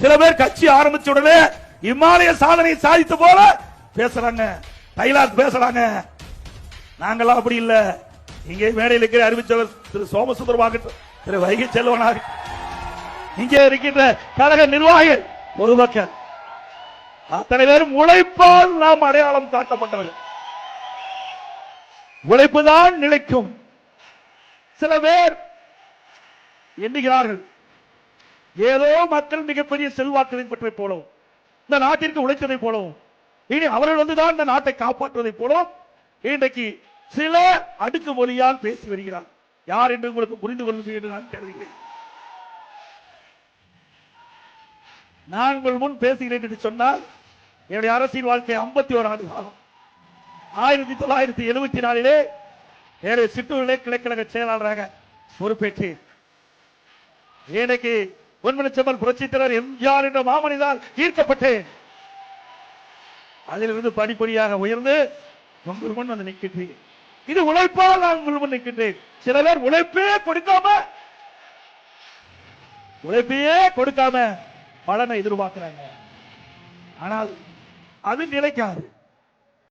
சில பேர் கட்சி ஆரம்பிச்ச உடனே இமாலய சாதனை சாதித்த போல பேசுறாங்க. டைலாக் பேசுறாங்க. நாங்கெல்லாம் அப்படி இல்ல. இங்கே மேடையில் இருக்கிற அறிவிச்சவர் திரு சோமசுந்தரமாக திரு வைகை செல்வனாக இங்கே இருக்கின்ற கழக நிர்வாகிகள் ஒரு பக்கம் அத்தனை பேரும் உழைப்பால் நாம் அடையாளம் காட்டப்பட்டவர்கள். உழைப்புதான் நிலைக்கும். சில பேர் எண்ணுகிறார்கள். ஏதோ மக்கள் மிகப்பெரிய செல்வாக்கை பெற்றை போலவும் இந்த நாட்டிற்கு உழைத்ததை போலவும் இனி அவர்கள் வந்துதான் இந்த நாட்டை காப்பாற்றுவதை போலவும் இன்றைக்கு சில அடுக்கு மொழியால் பேசி வருகிறார். யார் என்று உங்களுக்கு புரிந்து கொள்ளுங்கள் என்று நான் கருதுகிறேன். நான் உங்கள் முன் பேசுகிறேன் என்று சொன்னால் என்னுடைய அரசியல் வாழ்க்கை ஐம்பத்தி ஒரு ஆண்டு காலம் ஆயிரத்தி தொள்ளாயிரத்தி எழுபத்தி நாலிலே என்னுடைய சிற்றூரிலே கிளைக்கழக செயலாளராக பொறுப்பேற்றேன். இன்னைக்கு பொன்மனச்செம்மல் புரட்சித்தலைவர் எம்ஜிஆர் என்ற மாமனிதால் ஈர்க்கப்பட்டேன். அதிலிருந்து படிப்படியாக உயர்ந்து உங்கள் முன் வந்து நிற்கின்றேன். இது உழைப்பால் நான் உங்கள் முன் நிற்கின்றேன். சில பேர் உழைப்பே கொடுக்காம உழைப்பையே கொடுக்காம பலனை எதிர்பார்க்கிறாங்க. ஆனால் அது நிலைக்காது.